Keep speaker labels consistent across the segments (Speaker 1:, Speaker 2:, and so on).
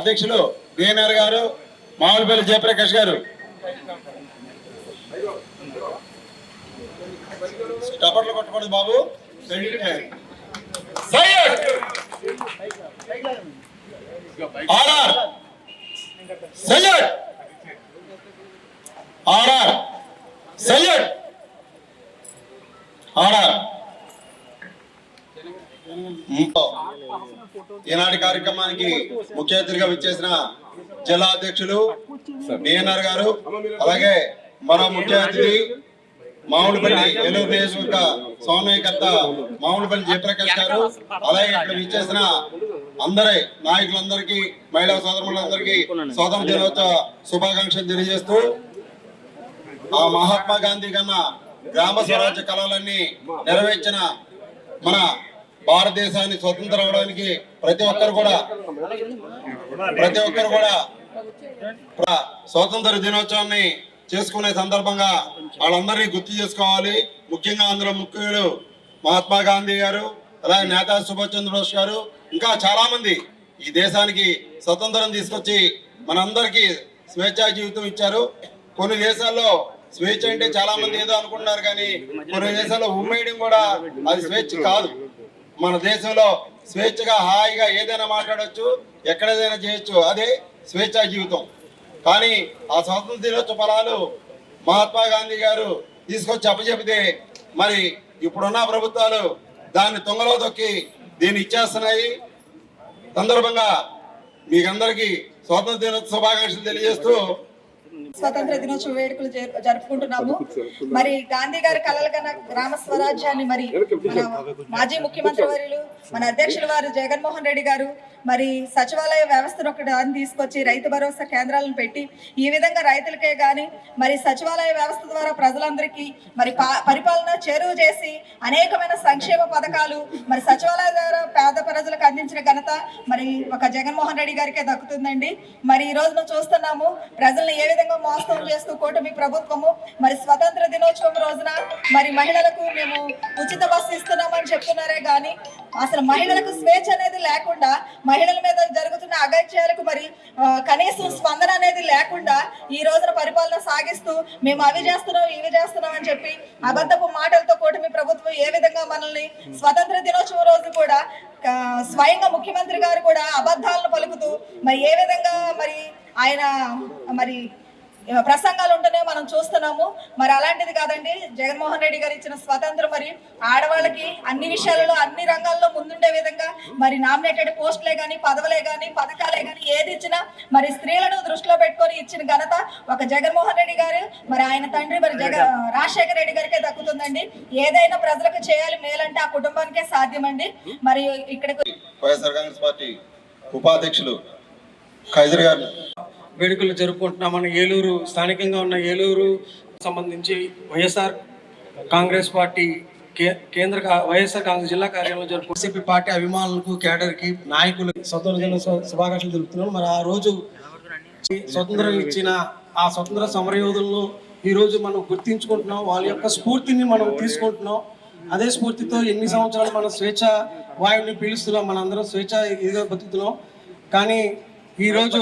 Speaker 1: అధ్యక్షులు బిఎన్ఆర్ గారు మామూలుపల్లి జయప్రకాష్ గారు. టపర్లు కొట్టకూడదు బాబు. RR! Syed! RR! Syed! RR! ఈనాటి కార్యక్రమానికి ముఖ్య అతిథిగా విచ్చేసిన జిల్లా అధ్యక్షులు బిఎన్ఆర్ గారు అలాగే మరో ముఖ్య అతిథి మామిడిపల్లి ఏలూరు నియోజకవర్గ సమన్వయకర్త మామిడిపల్లి జయప్రకాష్ గారు అలాగే ఇక్కడ విచ్చేసిన అందరి నాయకులందరికీ మహిళా సోదరులందరికీ స్వాతంత్ర దినోత్సవ శుభాకాంక్షలు తెలియజేస్తూ ఆ మహాత్మా గాంధీ కన్నా గ్రామ స్వరాజ్య కళలన్నీ నెరవేర్చిన మన భారతదేశాన్ని స్వతంత్రం అవడానికి ప్రతి ఒక్కరు కూడా ప్రతి ఒక్కరు కూడా స్వాతంత్ర దినోత్సవాన్ని చేసుకునే సందర్భంగా వాళ్ళందరినీ గుర్తు చేసుకోవాలి. ముఖ్యంగా అందులో ముఖ్యులు మహాత్మా గాంధీ గారు అలాగే నేతాజీ సుభాష్ చంద్రబోస్ గారు ఇంకా చాలా మంది ఈ దేశానికి స్వతంత్రం తీసుకొచ్చి మనందరికీ స్వేచ్ఛా జీవితం ఇచ్చారు. కొన్ని దేశాల్లో స్వేచ్ఛ అంటే చాలా మంది ఏదో అనుకుంటున్నారు కానీ కొన్ని దేశాల్లో ఉమ్మేయడం కూడా అది స్వేచ్ఛ కాదు. మన దేశంలో స్వేచ్ఛగా హాయిగా ఏదైనా మాట్లాడవచ్చు ఎక్కడైనా చేయొచ్చు. అదే స్వేచ్ఛా జీవితం. కానీ ఆ స్వాతంత్ర దినోత్సవ ఫలాలు మహాత్మా గాంధీ గారు తీసుకొచ్చి అప్పచెపితే మరి ఇప్పుడున్న ప్రభుత్వాలు దాన్ని తొంగలో తొక్కి దీన్ని ఇచ్చేస్తున్నాయి. సందర్భంగా మీకందరికీ స్వాతంత్ర దినోత్సవ శుభాకాంక్షలు తెలియజేస్తూ
Speaker 2: స్వతంత్ర దినోత్సవ వేడుకలు జరుపుకుంటున్నాము. మరి గాంధీ గారి కలలు కన్నా గ్రామ స్వరాజ్యాన్ని మరి మాజీ ముఖ్యమంత్రి వర్యులు మన అధ్యక్షుల వారు జగన్మోహన్ రెడ్డి గారు మరి సచివాలయ వ్యవస్థను ఒకటి తీసుకొచ్చి రైతు భరోసా కేంద్రాలను పెట్టి ఈ విధంగా రైతులకే గాని మరి సచివాలయ వ్యవస్థ ద్వారా ప్రజలందరికీ మరి పా- పరిపాలన చేరువ చేసి అనేకమైన సంక్షేమ పథకాలు మరి సచివాలయ ద్వారా పేద ప్రజలకు అందించిన ఘనత మరి ఒక జగన్మోహన్ రెడ్డి గారికే దక్కుతుందండి. మరి ఈ రోజున చూస్తున్నాము ప్రజల్ని ఏ విధంగా మోసం చేస్తూ కూటమి ప్రభుత్వము మరి స్వతంత్ర దినోత్సవం రోజున మరి మహిళలకు మేము ఉచిత బస్సు ఇస్తున్నామని చెప్తున్నారే కానీ అసలు మహిళలకు స్వేచ్ఛ అనేది లేకుండా మహిళల మీద జరుగుతున్న అగత్యాలకు మరి కనీసం స్పందన అనేది లేకుండా ఈ రోజున పరిపాలన సాగిస్తూ మేము అవి చేస్తున్నాం ఇవి చేస్తున్నాం అని చెప్పి అబద్ధపు మాటలతో కూటమి ప్రభుత్వం ఏ విధంగా మనల్ని స్వతంత్ర దినోత్సవం రోజు కూడా స్వయంగా ముఖ్యమంత్రి గారు కూడా అబద్ధాలను పలుకుతూ మరి ఏ విధంగా మరి ఆయన మరి ప్రసంగాలు ఉంటేనే మనం చూస్తున్నాము. మరి అలాంటిది కాదండి జగన్మోహన్ రెడ్డి గారు ఇచ్చిన స్వతంత్రం మరి ఆడవాళ్ళకి అన్ని విషయాలలో అన్ని రంగాల్లో ముందుండే విధంగా మరి నామినేటెడ్ పోస్టులే కానీ పదవులే కానీ పథకాలే కానీ ఏది ఇచ్చినా మరి స్త్రీలను దృష్టిలో పెట్టుకొని ఇచ్చిన ఘనత ఒక జగన్మోహన్ రెడ్డి గారు. మరి ఆయన తండ్రి మరి జగ రాజశేఖర రెడ్డి గారికే దక్కుతుందండి. ఏదైనా ప్రజలకు చేయాలి మేలంటే ఆ కుటుంబానికే సాధ్యమండి. మరి ఇక్కడికి
Speaker 1: వైఎస్ఆర్ కాంగ్రెస్ పార్టీ ఉపాధ్యక్షులు గారు.
Speaker 3: వేడుకలు జరుపుకుంటున్నామని ఏలూరు స్థానికంగా ఉన్న ఏలూరు సంబంధించి వైఎస్ఆర్ కాంగ్రెస్ పార్టీ కే- కేంద్ర వైఎస్ఆర్ కాంగ్రెస్ జిల్లా కార్యాలయంలో జరుపు సిపి పార్టీ అభిమానులకు కేడర్కి నాయకులు స్వతంత్ర దిన శుభాకాంక్షలు తెలుపుతున్నాం మరి ఆ రోజు స్వతంత్రం ఇచ్చిన ఆ స్వతంత్ర సమరయోధులను ఈరోజు మనం గుర్తించుకుంటున్నాం. వాళ్ళ యొక్క స్ఫూర్తిని మనం తీసుకుంటున్నాం. అదే స్ఫూర్తితో ఎన్ని సంవత్సరాలు మనం స్వేచ్ఛ వాయువుని పీలుస్తున్నాం. మనందరం స్వేచ్ఛ ఇదిగా బతుకుతున్నాం. కానీ ఈరోజు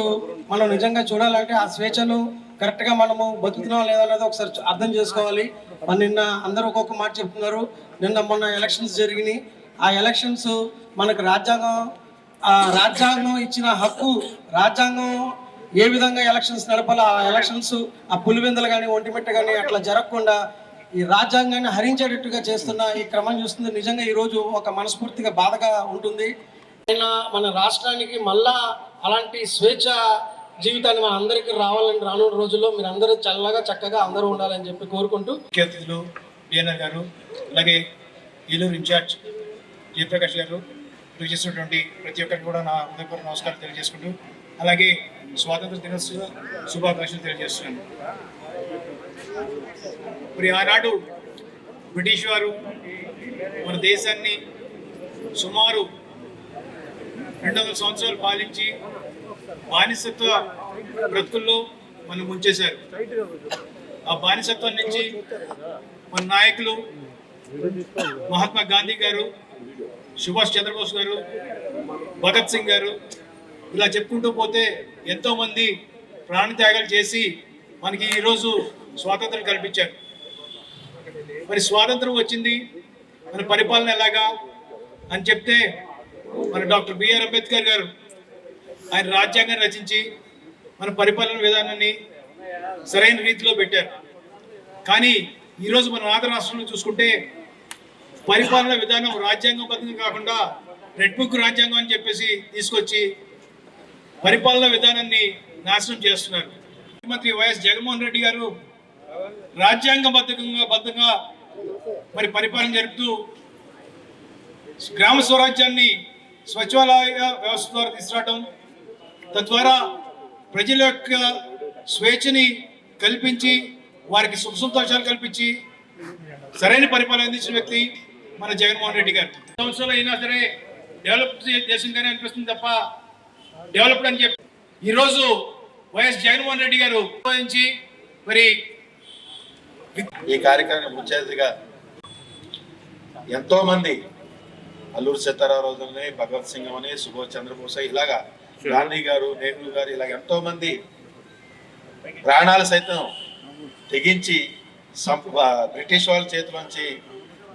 Speaker 3: మనం నిజంగా చూడాలంటే ఆ స్వేచ్ఛను కరెక్ట్గా మనము బతుకుతున్నాం లేదా అనేది ఒకసారి అర్థం చేసుకోవాలి. మన నిన్న అందరూ ఒక్కొక్క మాట చెప్తున్నారు. నిన్న మొన్న ఎలక్షన్స్ జరిగినాయి. ఆ ఎలక్షన్స్ మనకు రాజ్యాంగం ఆ రాజ్యాంగం ఇచ్చిన హక్కు రాజ్యాంగం ఏ విధంగా ఎలక్షన్స్ నడపాలో ఆ ఎలక్షన్స్ ఆ పులివెందులు కానీ ఒంటిమిట్ట కానీ అట్లా జరగకుండా ఈ రాజ్యాంగాన్ని హరించేటట్టుగా చేస్తున్న ఈ క్రమం చూస్తుంది. నిజంగా ఈరోజు ఒక మనస్ఫూర్తిగా బాధగా ఉంటుంది. మన రాష్ట్రానికి మళ్ళా అలాంటి స్వేచ్ఛ జీవితాన్ని మన అందరికీ రావాలని రానున్న రోజుల్లో మీరు అందరూ చల్లగా చక్కగా అందరూ ఉండాలని చెప్పి కోరుకుంటూ
Speaker 4: ముఖ్య అతిథులు డిఎన్ఆర్ గారు అలాగే ఏలూరు ఇన్ఛార్జ్ జయప్రకాష్ గారు కృషి చేసినటువంటి ప్రతి ఒక్కరికి కూడా నా హృదయపూర్వ నమస్కారం తెలియజేసుకుంటూ అలాగే స్వాతంత్ర దినోత్సవ శుభాకాంక్షలు తెలియజేస్తున్నాను. మరి ఆనాడు బ్రిటిష్ వారు మన దేశాన్ని సుమారు రెండు వందల సంవత్సరాలు పాలించి బానిసత్వ బ్రతుకుల్లో మనం ముంచేశారు. ఆ బానిసత్వం నుంచి మన నాయకులు మహాత్మా గాంధీ గారు సుభాష్ చంద్రబోస్ గారు భగత్ సింగ్ గారు ఇలా చెప్పుకుంటూ పోతే ఎంతో మంది ప్రాణత్యాగాలు చేసి మనకి ఈరోజు స్వాతంత్రం కల్పించారు. మరి స్వాతంత్రం వచ్చింది మన పరిపాలన ఎలాగా అని చెప్తే మన డాక్టర్ బిఆర్ అంబేద్కర్ గారు ఆయన రాజ్యాంగం రచించి మన పరిపాలన విధానాన్ని సరైన రీతిలో పెట్టారు. కానీ ఈరోజు మన ఆంధ్ర రాష్ట్రంలో చూసుకుంటే పరిపాలన విధానం రాజ్యాంగబద్ధం కాకుండా రెడ్ బుక్ రాజ్యాంగం అని చెప్పేసి తీసుకొచ్చి పరిపాలన విధానాన్ని నాశనం చేస్తున్నారు. ముఖ్యమంత్రి వైఎస్ జగన్మోహన్ రెడ్డి గారు రాజ్యాంగబద్ధంగా బద్ధంగా మరి పరిపాలన జరుపుతూ గ్రామ స్వరాజ్యాన్ని స్వచ్ఛాలయ వ్యవస్థ ద్వారా తీసుకురావడం తద్వారా ప్రజల యొక్క స్వేచ్ఛని కల్పించి వారికి సుఖ సంతోషాలు కల్పించి సరైన పరిపాలన అందించిన వ్యక్తి మన జగన్మోహన్ రెడ్డి గారు. సంవత్సరాలు అయినా సరే డెవలప్ దేశంగానే అనిపిస్తుంది తప్ప డెవలప్డ్ అని చెప్పి. ఈరోజు వైఎస్ జగన్మోహన్ రెడ్డి గారు ఉపయోగించి మరి
Speaker 5: ఈ కార్యక్రమం ముఖ్య ఎంతో మంది అల్లూరు సీతారామరాజుని భగవత్ సింగ్ అని సుభాష్ చంద్రబోస్ ఇలాగా గాంధీ గారు నెహ్రూ గారు ఇలాగ ఎంతో మంది ప్రాణాలు సైతం తెగించి బ్రిటిష్ వాళ్ళ చేతిలోంచి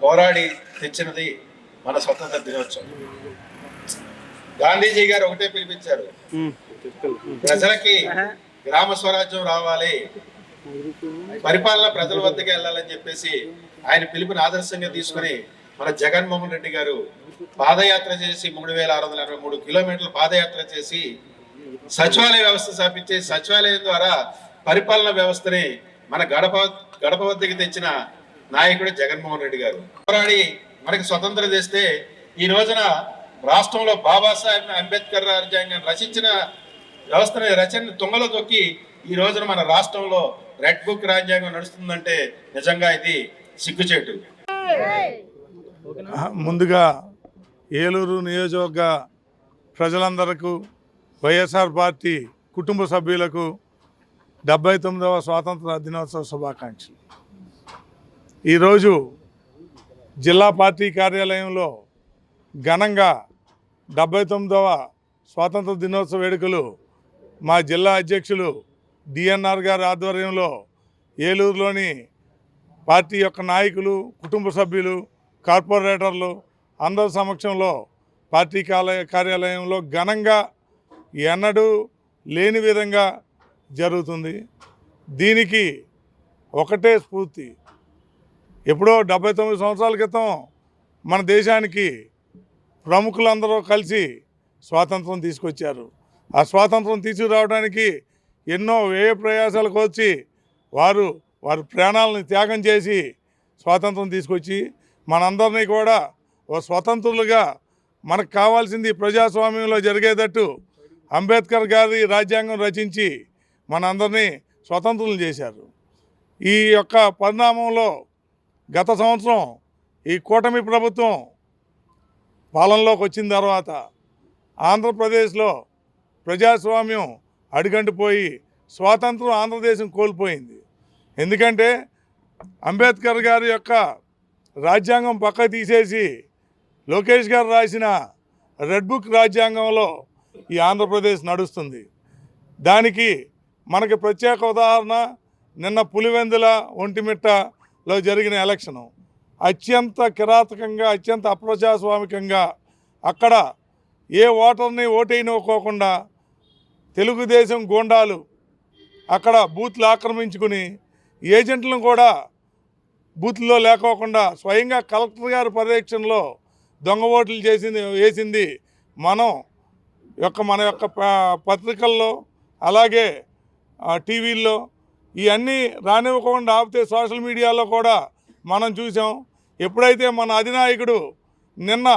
Speaker 5: పోరాడి తెచ్చినది మన స్వతంత్ర దినోత్సవం. గాంధీజీ గారు ఒకటే పిలిపించారు. ప్రజలకి గ్రామ స్వరాజ్యం రావాలి. పరిపాలన ప్రజల వద్దకు వెళ్ళాలని చెప్పేసి ఆయన పిలుపుని ఆదర్శంగా తీసుకుని మన జగన్మోహన్ రెడ్డి గారు పాదయాత్ర చేసి మూడు వేల ఆరు వందల అరవై మూడు కిలోమీటర్ల పాదయాత్ర చేసి సచివాలయ వ్యవస్థ స్థాపించి సచివాలయం ద్వారా పరిపాలన వ్యవస్థని మన గడప గడప వద్దకి తెచ్చిన నాయకుడు జగన్మోహన్ రెడ్డి గారు. పోరాడి మనకి స్వతంత్రం చేస్తే ఈ రోజున రాష్ట్రంలో బాబాసాహెబ్ అంబేద్కర్ రాజ్యాంగం రచించిన వ్యవస్థని రచన తుంగలో తొక్కి ఈ రోజున మన రాష్ట్రంలో రెడ్ బుక్ రాజ్యాంగం నడుస్తుందంటే నిజంగా ఇది సిగ్గుచేటు.
Speaker 6: ముందుగా ఏలూరు నియోజకవర్గ ప్రజలందరకు వైఎస్ఆర్ పార్టీ కుటుంబ సభ్యులకు డెబ్బై తొమ్మిదవ స్వాతంత్ర దినోత్సవ శుభాకాంక్షలు. ఈరోజు జిల్లా పార్టీ కార్యాలయంలో ఘనంగా డెబ్బై తొమ్మిదవ స్వాతంత్ర దినోత్సవ వేడుకలు మా జిల్లా అధ్యక్షులు డిఎన్ఆర్ గారి ఆధ్వర్యంలో ఏలూరులోని పార్టీ యొక్క నాయకులు కుటుంబ సభ్యులు కార్పొరేటర్లు అందరి సమక్షంలో పార్టీ కాలయ కార్యాలయంలో ఘనంగా ఎన్నడూ లేని విధంగా జరుగుతుంది. దీనికి ఒకటే స్ఫూర్తి. ఎప్పుడో డెబ్బై తొమ్మిది సంవత్సరాల క్రితం మన దేశానికి ప్రముఖులందరూ కలిసి స్వాతంత్రం తీసుకొచ్చారు. ఆ స్వాతంత్రం తీసుకురావడానికి ఎన్నో వ్యయ ప్రయాసాలకు వచ్చి వారు వారి ప్రాణాలను త్యాగం చేసి స్వాతంత్రం తీసుకొచ్చి మనందరినీ కూడా ఓ స్వతంత్రులుగా మనకు కావాల్సింది ప్రజాస్వామ్యంలో జరిగేటట్టు అంబేద్కర్ గారి రాజ్యాంగం రచించి మనందరినీ స్వతంత్రులు చేశారు. ఈ యొక్క పరిణామంలో గత సంవత్సరం ఈ కూటమి ప్రభుత్వం పాలనలోకి వచ్చిన తర్వాత ఆంధ్రప్రదేశ్లో ప్రజాస్వామ్యం అడుగంటిపోయి స్వాతంత్రం ఆంధ్రదేశం కోల్పోయింది. ఎందుకంటే అంబేద్కర్ గారి యొక్క రాజ్యాంగం పక్క తీసేసి లోకేష్ గారు రాసిన రెడ్ బుక్ రాజ్యాంగంలో ఈ ఆంధ్రప్రదేశ్ నడుస్తుంది. దానికి మనకి ప్రత్యేక ఉదాహరణ నిన్న పులివెందుల ఒంటిమిట్టలో జరిగిన ఎలక్షను. అత్యంత కిరాతకంగా అత్యంత అప్రజాస్వామికంగా అక్కడ ఏ ఓటర్ని ఓటైనవ్వకోకుండా తెలుగుదేశం గూండాలు అక్కడ బూత్లు ఆక్రమించుకుని ఏజెంట్లను కూడా బూత్లో లేకోకుండా స్వయంగా కలెక్టర్ గారి పర్యవేక్షణలో దొంగ ఓట్లు చేసింది వేసింది మనం యొక్క మన యొక్క పత్రికల్లో అలాగే టీవీల్లో ఇవన్నీ రానివ్వకుండా ఆపితే సోషల్ మీడియాలో కూడా మనం చూసాం. ఎప్పుడైతే మన అధినాయకుడు నిన్న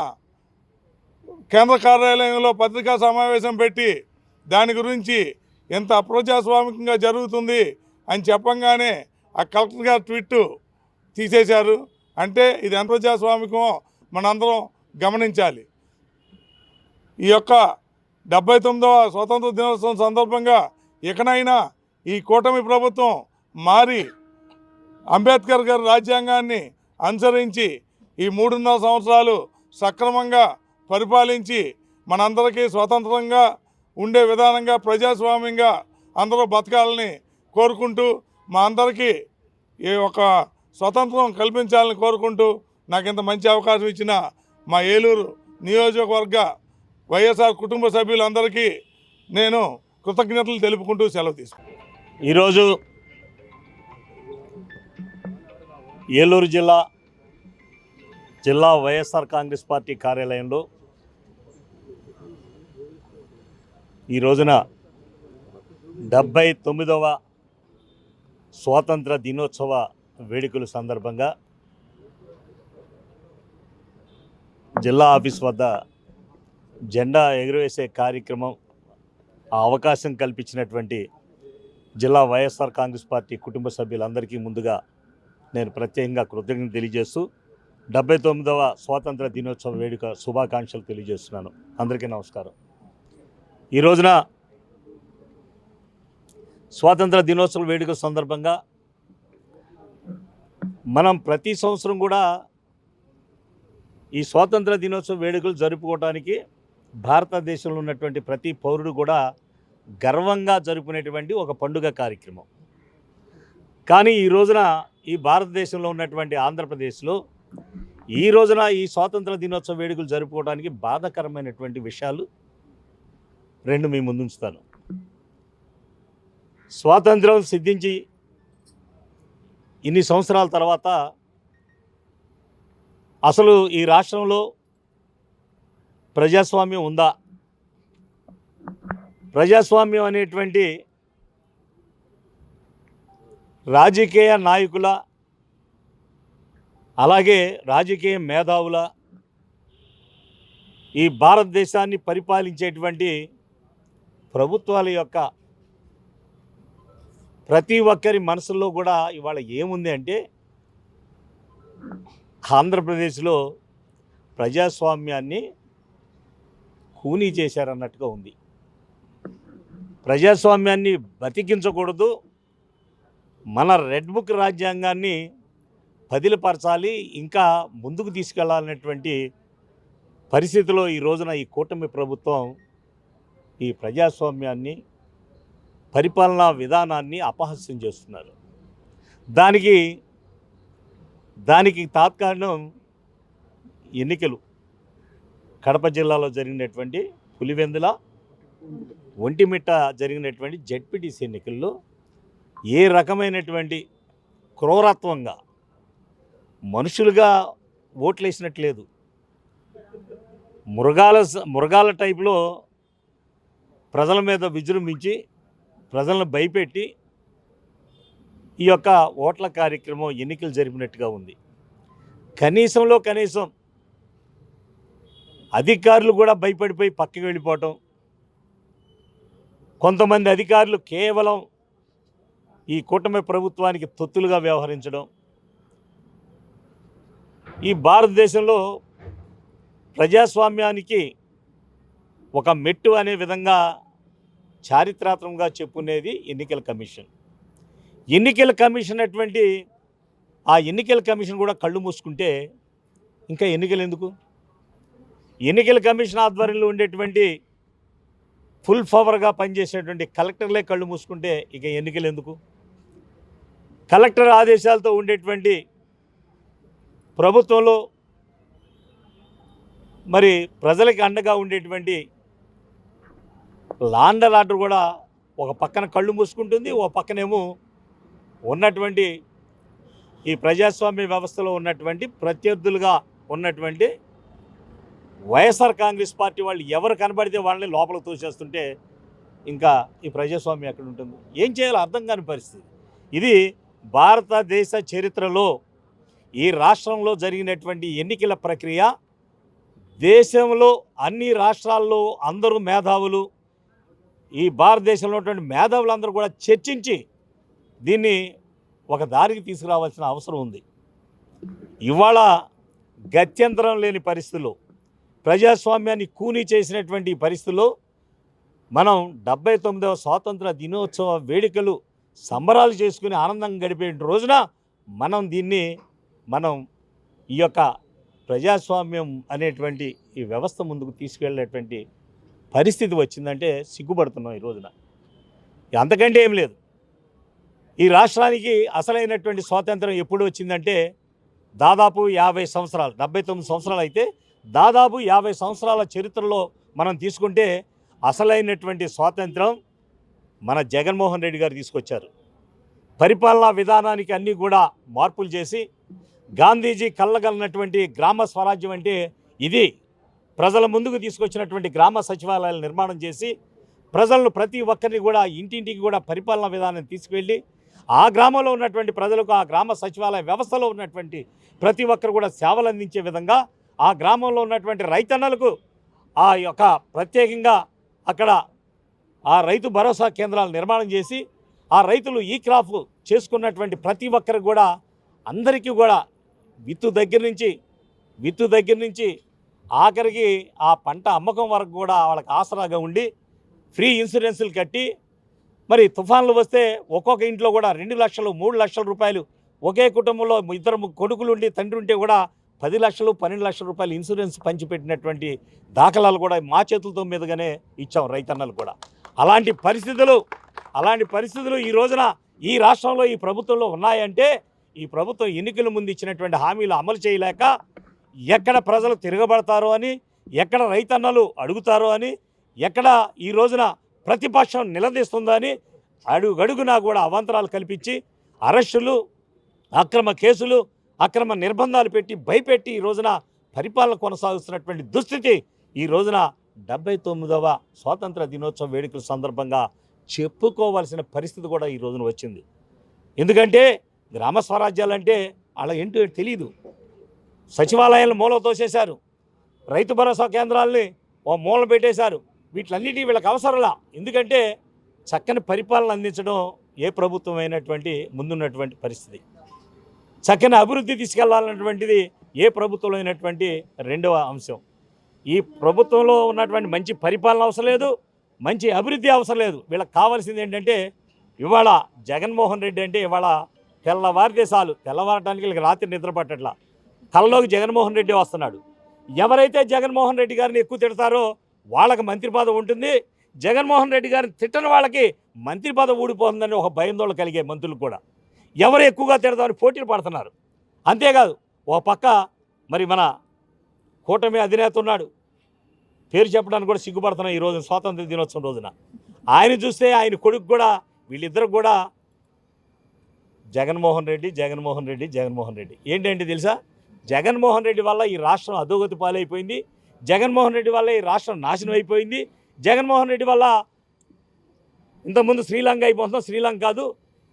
Speaker 6: కేంద్ర కార్యాలయంలో పత్రికా సమావేశం పెట్టి దాని గురించి ఎంత అప్రజాస్వామికంగా జరుగుతుంది అని చెప్పంగానే ఆ కలెక్టర్ గారు ట్విట్ తీసేశారు. అంటే ఇది ఎంత ప్రజాస్వామికమో మనందరం గమనించాలి. ఈ యొక్క డెబ్బై తొమ్మిదవ స్వతంత్ర దినోత్సవం సందర్భంగా ఇకనైనా ఈ కూటమి ప్రభుత్వం మారి అంబేద్కర్ గారి రాజ్యాంగాన్ని అనుసరించి ఈ మూడున్నర సంవత్సరాలు సక్రమంగా పరిపాలించి మనందరికీ స్వతంత్రంగా ఉండే విధానంగా ప్రజాస్వామ్యంగా అందరూ బతకాలని కోరుకుంటూ మా అందరికీ ఈ ఒక స్వతంత్రం కల్పించాలని కోరుకుంటూ నాకు ఇంత మంచి అవకాశం ఇచ్చిన మా ఏలూరు నియోజకవర్గ వైఎస్ఆర్ కుటుంబ సభ్యులందరికీ నేను కృతజ్ఞతలు తెలుపుకుంటూ సెలవు తీసుకున్నాను
Speaker 7: ఈరోజు ఏలూరు జిల్లా జిల్లా వైఎస్ఆర్ కాంగ్రెస్ పార్టీ కార్యాలయంలో ఈ రోజున డెబ్బై తొమ్మిదవ స్వాతంత్ర దినోత్సవ వేడుకల సందర్భంగా జిల్లా ఆఫీస్ వద్ద జెండా ఎగురవేసే కార్యక్రమం ఆ అవకాశం కల్పించినటువంటి జిల్లా వైఎస్ఆర్ కాంగ్రెస్ పార్టీ కుటుంబ సభ్యులందరికీ ముందుగా నేను ప్రత్యేకంగా కృతజ్ఞత తెలియజేస్తూ డెబ్బై తొమ్మిదవ స్వాతంత్ర దినోత్సవ వేడుక శుభాకాంక్షలు తెలియజేస్తున్నాను. అందరికీ నమస్కారం. ఈ రోజున స్వాతంత్ర దినోత్సవ వేడుక సందర్భంగా మనం ప్రతి సంవత్సరం కూడా ఈ స్వాతంత్ర దినోత్సవ వేడుకలు జరుపుకోవడానికి భారతదేశంలో ఉన్నటువంటి ప్రతి పౌరుడు కూడా గర్వంగా జరుపుకునేటువంటి ఒక పండుగ కార్యక్రమం. కానీ ఈ రోజున ఈ భారతదేశంలో ఉన్నటువంటి ఆంధ్రప్రదేశ్లో ఈ రోజున ఈ స్వాతంత్ర దినోత్సవ వేడుకలు జరుపుకోవడానికి బాధాకరమైనటువంటి విషయాలు రెండు మీ ముందుంచుతాను. స్వాతంత్రం సిద్ధించి ఇన్ని సంవత్సరాల తర్వాత అసలు ఈ రాష్ట్రంలో ప్రజాస్వామ్యం ఉందా? ప్రజాస్వామ్యం అనేటువంటి రాజకీయ నాయకుల అలాగే రాజకీయ మేధావుల ఈ భారతదేశాన్ని పరిపాలించేటువంటి ప్రభుత్వాల యొక్క ప్రతి ఒక్కరి మనసులో కూడా ఇవాళ ఏముంది అంటే ఆంధ్రప్రదేశ్లో ప్రజాస్వామ్యాన్ని కూనీ చేశారన్నట్టుగా ఉంది. ప్రజాస్వామ్యాన్ని బతికించకూడదు. మన రెడ్ బుక్ రాజ్యాంగాన్ని పదిలపరచాలి ఇంకా ముందుకు తీసుకెళ్ళాలనేటువంటి పరిస్థితిలో ఈ రోజున ఈ కూటమి ప్రభుత్వం ఈ ప్రజాస్వామ్యాన్ని పరిపాలనా విధానాన్ని అపహాస్యం చేస్తున్నారు. దానికి దానికి తాత్కారణం ఎన్నికలు. కడప జిల్లాలో జరిగినటువంటి పులివెందుల ఒంటిమిట్ట జరిగినటువంటి జెడ్పీటీసీ ఎన్నికల్లో ఏ రకమైనటువంటి క్రూరత్వంగా మనుషులుగా ఓట్లేసినట్లేదు. మృగాల స- మృగాల టైప్లో ప్రజల మీద విజృంభించి ప్రజలను భయపెట్టి ఈ యొక్క ఓట్ల కార్యక్రమం ఎన్నికలు జరిపినట్టుగా ఉంది. కనీసంలో కనీసం అధికారులు కూడా భయపడిపోయి పక్కకి వెళ్ళిపోవటం. కొంతమంది అధికారులు కేవలం ఈ కూటమి ప్రభుత్వానికి తొత్తులుగా వ్యవహరించడం. ఈ భారతదేశంలో ప్రజాస్వామ్యానికి ఒక మెట్టు అనే విధంగా చారిత్రాత్మకంగా చెప్పుకునేది ఎన్నికల కమిషన్. ఎన్నికల కమిషన్ అటువంటి ఆ ఎన్నికల కమిషన్ కూడా కళ్ళు మూసుకుంటే ఇంకా ఎన్నికలు ఎందుకు? ఎన్నికల కమిషన్ ఆధ్వర్యంలో ఉండేటువంటి ఫుల్ పవర్గా పనిచేసేటువంటి కలెక్టర్లే కళ్ళు మూసుకుంటే ఇక ఎన్నికలు ఎందుకు? కలెక్టర్ ఆదేశాలతో ఉండేటువంటి ప్రభుత్వంలో మరి ప్రజలకి అండగా ఉండేటువంటి లాండర్ ఆర్డర్ కూడా ఒక పక్కన కళ్ళు మూసుకుంటుంది ఒక పక్కనేమో ఉన్నటువంటి ఈ ప్రజాస్వామ్య వ్యవస్థలో ఉన్నటువంటి ప్రత్యర్థులుగా ఉన్నటువంటి వైఎస్ఆర్ కాంగ్రెస్ పార్టీ వాళ్ళు ఎవరు కనబడితే వాళ్ళని లోపల తోసేస్తుంటే ఇంకా ఈ ప్రజాస్వామ్యం ఎక్కడ ఉంటుంది? ఏం చేయాలో అర్థం కాని పరిస్థితి. ఇది భారతదేశ చరిత్రలో ఈ రాష్ట్రంలో జరిగినటువంటి ఎన్నికల ప్రక్రియ దేశంలో అన్ని రాష్ట్రాల్లో అందరూ మేధావులు ఈ భారతదేశంలో ఉన్నటువంటి మేధావులందరూ కూడా చర్చించి దీన్ని ఒక దారికి తీసుకురావాల్సిన అవసరం ఉంది. ఇవాళ గత్యంతరం లేని పరిస్థితుల్లో ప్రజాస్వామ్యాన్ని కూనీ చేసినటువంటి ఈ పరిస్థితుల్లో మనం డెబ్బై తొమ్మిదవ స్వాతంత్ర దినోత్సవ వేడుకలు సంబరాలు చేసుకుని ఆనందంగా గడిపే రోజున మనం దీన్ని మనం ఈ యొక్క ప్రజాస్వామ్యం అనేటువంటి ఈ వ్యవస్థ ముందుకు తీసుకెళ్ళేటువంటి పరిస్థితి వచ్చిందంటే సిగ్గుపడుతున్నాం ఈ రోజున. అంతకంటే ఏం లేదు. ఈ రాష్ట్రానికి అసలైనటువంటి స్వాతంత్రం ఎప్పుడు వచ్చిందంటే దాదాపు యాభై సంవత్సరాలు డెబ్బై తొమ్మిది సంవత్సరాలు అయితే దాదాపు యాభై సంవత్సరాల చరిత్రలో మనం తీసుకుంటే అసలైనటువంటి స్వాతంత్రం మన జగన్మోహన్ రెడ్డి గారు తీసుకొచ్చారు. పరిపాలనా విధానానికి అన్నీ కూడా మార్పులు చేసి గాంధీజీ కళ్ళగలనటువంటి గ్రామ స్వరాజ్యం అంటే ఇది. ప్రజల ముందుకు తీసుకొచ్చినటువంటి గ్రామ సచివాలయాలు నిర్మాణం చేసి ప్రజలను ప్రతి ఒక్కరిని కూడా ఇంటింటికి కూడా పరిపాలనా విధానం తీసుకువెళ్ళి ఆ గ్రామంలో ఉన్నటువంటి ప్రజలకు ఆ గ్రామ సచివాలయ వ్యవస్థలో ఉన్నటువంటి ప్రతి ఒక్కరు కూడా సేవలు అందించే విధంగా ఆ గ్రామంలో ఉన్నటువంటి రైతన్నలకు ఆ యొక్క ప్రత్యేకంగా అక్కడ ఆ రైతు భరోసా కేంద్రాలు నిర్మాణం చేసి ఆ రైతులు ఈ క్రాప్ చేసుకున్నటువంటి ప్రతి ఒక్కరికి కూడా అందరికీ కూడా విత్తు దగ్గర నుంచి విత్తు దగ్గర నుంచి ఆఖరికి ఆ పంట అమ్మకం వరకు కూడా వాళ్ళకి ఆసరాగా ఉండి ఫ్రీ ఇన్సూరెన్సులు కట్టి మరి తుఫాన్లు వస్తే ఒక్కొక్క ఇంట్లో కూడా రెండు లక్షలు మూడు లక్షల రూపాయలు. ఒకే కుటుంబంలో ఇద్దరు కొడుకులు ఉండి తండ్రి ఉంటే కూడా పది లక్షలు పన్నెండు లక్షల రూపాయలు ఇన్సూరెన్స్ పంచిపెట్టినటువంటి దాఖలాలు కూడా మా చేతులతో మీదుగానే ఇచ్చాం రైతన్నలు కూడా. అలాంటి పరిస్థితులు అలాంటి పరిస్థితులు ఈ రోజున ఈ రాష్ట్రంలో ఈ ప్రభుత్వంలో ఉన్నాయంటే ఈ ప్రభుత్వం ఎన్నికల ముందు ఇచ్చినటువంటి హామీలు అమలు చేయలేక ఎక్కడ ప్రజలు తిరగబడతారో అని ఎక్కడ రైతన్నలు అడుగుతారో అని ఎక్కడ ఈ రోజున ప్రతిపక్షం నిలదీస్తుందని అడుగడుగునా కూడా అవాంతరాలు కల్పించి అరెస్టులు అక్రమ కేసులు అక్రమ నిర్బంధాలు పెట్టి భయపెట్టి ఈ రోజున పరిపాలన కొనసాగుతున్నటువంటి దుస్థితి ఈ రోజున డెబ్బై తొమ్మిదవ స్వాతంత్ర దినోత్సవ వేడుకల సందర్భంగా చెప్పుకోవాల్సిన పరిస్థితి కూడా ఈ రోజున వచ్చింది. ఎందుకంటే గ్రామ స్వరాజ్యాలంటే అలా ఏంటో తెలియదు సచివాలయాలను మూల తోసేశారు. రైతు భరోసా కేంద్రాలని ఓ మూల పెట్టేశారు. వీటిలన్నిటి వీళ్ళకి అవసరంలా. ఎందుకంటే చక్కని పరిపాలన అందించడం ఏ ప్రభుత్వం అయినటువంటి ముందున్నటువంటి పరిస్థితి. చక్కని అభివృద్ధి తీసుకెళ్ళాలన్నటువంటిది ఏ ప్రభుత్వంలో అయినటువంటి రెండవ అంశం. ఈ ప్రభుత్వంలో ఉన్నటువంటి మంచి పరిపాలన అవసరం లేదు మంచి అభివృద్ధి అవసరం లేదు. వీళ్ళకి కావాల్సింది ఏంటంటే ఇవాళ జగన్మోహన్ రెడ్డి అంటే ఇవాళ తెల్లవారితే చాలు. తెల్లవారటానికి వీళ్ళకి రాత్రి నిద్ర పట్టట్లా. కళ్ళలోకి జగన్మోహన్ రెడ్డి వస్తున్నాడు. ఎవరైతే జగన్మోహన్ రెడ్డి గారిని ఎక్కువ తిడతారో వాళ్ళకి మంత్రి పదవి ఉంటుంది. జగన్మోహన్ రెడ్డి గారిని తిట్టని వాళ్ళకి మంత్రి పదవి ఊడిపోతుందని ఒక భయందోళన కలిగే మంత్రులు కూడా. ఎవరు ఎక్కువగా తిడతామని పోటీలు పడుతున్నారు. అంతేకాదు ఓ పక్క మరి మన కూటమి అధినేత ఉన్నాడు. పేరు చెప్పడానికి కూడా సిగ్గుపడుతున్నాం ఈ రోజు స్వాతంత్ర దినోత్సవం రోజున. ఆయన చూస్తే ఆయన కొడుకు కూడా వీళ్ళిద్దరు కూడా జగన్మోహన్ రెడ్డి జగన్మోహన్ రెడ్డి జగన్మోహన్ రెడ్డి. ఏంటంటే తెలుసా? జగన్మోహన్ రెడ్డి వల్ల ఈ రాష్ట్రం అధోగతి పాలైపోయింది. జగన్మోహన్ రెడ్డి వల్ల ఈ రాష్ట్రం నాశనం అయిపోయింది. జగన్మోహన్ రెడ్డి వల్ల ఇంతకుముందు శ్రీలంక అయిపోతుందో శ్రీలంక కాదు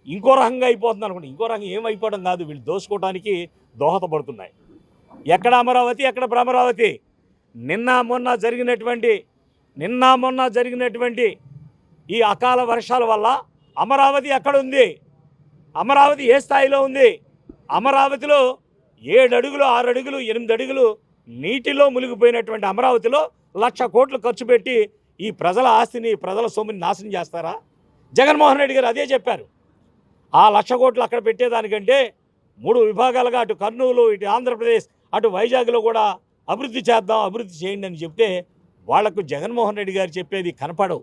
Speaker 7: ఇంకో రకంగా అయిపోతుంది అనుకోండి. ఇంకో రకంగా ఏం అయిపోవడం కాదు వీళ్ళు దోసుకోవడానికి దోహదపడుతున్నాయి. ఎక్కడ అమరావతి ఎక్కడ భ్రమరావతి నిన్న మొన్న జరిగినటువంటి నిన్న మొన్న జరిగినటువంటి ఈ అకాల వర్షాల వల్ల అమరావతి ఎక్కడుంది? అమరావతి ఏ స్థాయిలో ఉంది? అమరావతిలో ఏడు అడుగులు ఆరు అడుగులు ఎనిమిది అడుగులు నీటిలో మునిగిపోయినటువంటి అమరావతిలో లక్ష కోట్లు ఖర్చు పెట్టి ఈ ప్రజల ఆస్తిని ప్రజల సొమ్ముని నాశనం చేస్తారా? జగన్మోహన్ రెడ్డి గారు అదే చెప్పారు. ఆ లక్ష కోట్లు అక్కడ పెట్టేదానికంటే మూడు విభాగాలుగా అటు కర్నూలు ఇటు ఆంధ్రప్రదేశ్ అటు వైజాగ్లో కూడా అభివృద్ధి చేద్దాం అభివృద్ధి చేయండి అని చెప్తే వాళ్ళకు జగన్మోహన్ రెడ్డి గారు చెప్పేది కనపడవు.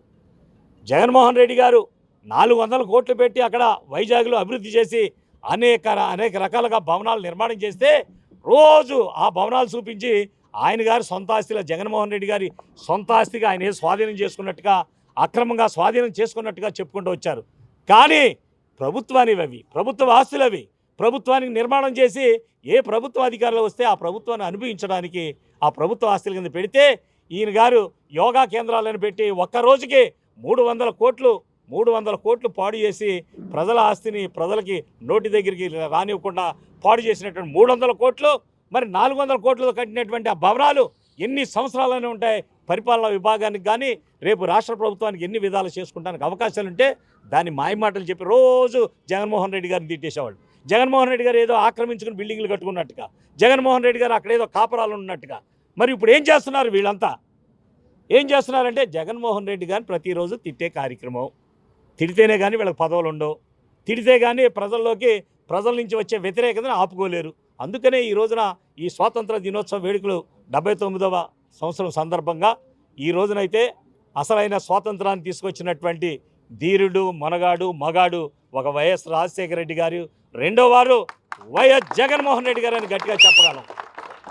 Speaker 7: జగన్మోహన్ రెడ్డి గారు నాలుగు వందల కోట్లు పెట్టి అక్కడ వైజాగ్లో అభివృద్ధి చేసి అనేక అనేక రకాలుగా భవనాలు నిర్మాణం చేస్తే రోజు ఆ భవనాలు చూపించి ఆయన గారి సొంత ఆస్తిలో జగన్మోహన్ రెడ్డి గారి సొంత ఆస్తిగా ఆయన స్వాధీనం చేసుకున్నట్టుగా అక్రమంగా స్వాధీనం చేసుకున్నట్టుగా చెప్పుకుంటూ వచ్చారు. కానీ ప్రభుత్వానివి అవి ప్రభుత్వ ఆస్తులు అవి ప్రభుత్వానికి నిర్మాణం చేసి ఏ ప్రభుత్వ అధికారులు వస్తే ఆ ప్రభుత్వాన్ని అనుభవించడానికి ఆ ప్రభుత్వ ఆస్తుల కింద పెడితే ఈయన గారు యోగా కేంద్రాలను పెట్టి ఒక్క రోజుకి మూడు వందల కోట్లు మూడు వందల కోట్లు పాడు చేసి ప్రజల ఆస్తిని ప్రజలకి నోటి దగ్గరికి రానివ్వకుండా పాడు చేసినటువంటి మూడు వందల కోట్లు మరి నాలుగు వందల కోట్లతో కట్టినటువంటి ఆ భవనాలు ఎన్ని సంవత్సరాలనే ఉంటాయి? పరిపాలనా విభాగానికి కానీ రేపు రాష్ట్ర ప్రభుత్వానికి ఎన్ని విధాలు చేసుకుంటానికి అవకాశాలు ఉంటే దాన్ని మాయమాటలు చెప్పి రోజు జగన్మోహన్ రెడ్డి గారిని తిట్టేసేవాళ్ళు. జగన్మోహన్ రెడ్డి గారు ఏదో ఆక్రమించుకుని బిల్డింగ్లు కట్టుకున్నట్టుగా జగన్మోహన్ రెడ్డి గారు అక్కడ ఏదో కాపురాలు ఉన్నట్టుగా మరి ఇప్పుడు ఏం చేస్తున్నారు వీళ్ళంతా? ఏం చేస్తున్నారంటే జగన్మోహన్ రెడ్డి గారిని ప్రతిరోజు తిట్టే కార్యక్రమం. తిడితేనే కానీ వీళ్ళకి పదవులు ఉండవు. తిడితే కానీ ప్రజల్లోకి ప్రజల నుంచి వచ్చే వ్యతిరేకతను ఆపుకోలేరు. అందుకనే ఈ రోజున ఈ స్వాతంత్ర దినోత్సవ వేడుకలు డెబ్బై తొమ్మిదవ సంవత్సరం సందర్భంగా ఈ రోజునైతే అసలైన స్వాతంత్రాన్ని తీసుకొచ్చినటువంటి ధీరుడు మనగాడు మగాడు ఒక వైఎస్ రాజశేఖర రెడ్డి గారు రెండో వారు వైఎస్ జగన్మోహన్ రెడ్డి గారు అని గట్టిగా చెప్పగలం.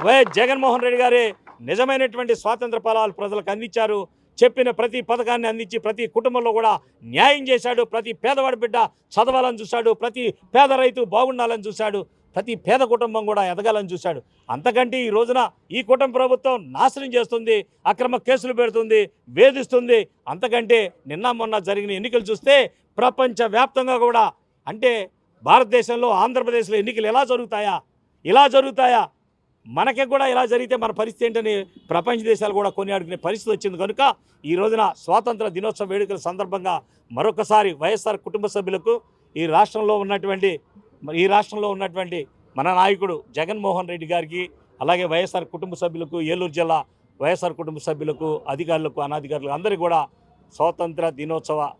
Speaker 7: వైఎస్ జగన్మోహన్ రెడ్డి గారే నిజమైనటువంటి స్వాతంత్ర ఫలాలు ప్రజలకు అందించారు. చెప్పిన ప్రతి పథకాన్ని అందించి ప్రతి కుటుంబంలో కూడా న్యాయం చేశాడు. ప్రతి పేదవాడి బిడ్డ చదవాలని చూశాడు. ప్రతి పేద రైతు బాగుండాలని చూశాడు. ప్రతి పేద కుటుంబం కూడా ఎదగాలని చూశాడు. అంతకంటే ఈ రోజున ఈ కుటుంబ ప్రభుత్వం నాశనం చేస్తుంది. అక్రమ కేసులు పెడుతుంది. వేధిస్తుంది. అంతకంటే నిన్న మొన్న జరిగిన ఎన్నికలు చూస్తే ప్రపంచవ్యాప్తంగా కూడా అంటే భారతదేశంలో ఆంధ్రప్రదేశ్లో ఎన్నికలు ఎలా జరుగుతాయా? ఇలా జరుగుతాయా? మనకి కూడా ఇలా జరిగితే మన పరిస్థితి ఏంటని ప్రపంచ దేశాలు కూడా కొనియాడుకునే పరిస్థితి వచ్చింది కనుక ఈ రోజున స్వాతంత్ర దినోత్సవ వేడుకల సందర్భంగా మరొకసారి వైఎస్ఆర్ కుటుంబ సభ్యులకు ఈ రాష్ట్రంలో ఉన్నటువంటి ఈ రాష్ట్రంలో ఉన్నటువంటి మన నాయకుడు జగన్మోహన్ రెడ్డి గారికి అలాగే వైఎస్ఆర్ కుటుంబ సభ్యులకు ఏలూరు జిల్లా వైఎస్ఆర్ కుటుంబ సభ్యులకు అధికారులకు అనాధికారులకు అందరికీ కూడా స్వాతంత్ర దినోత్సవ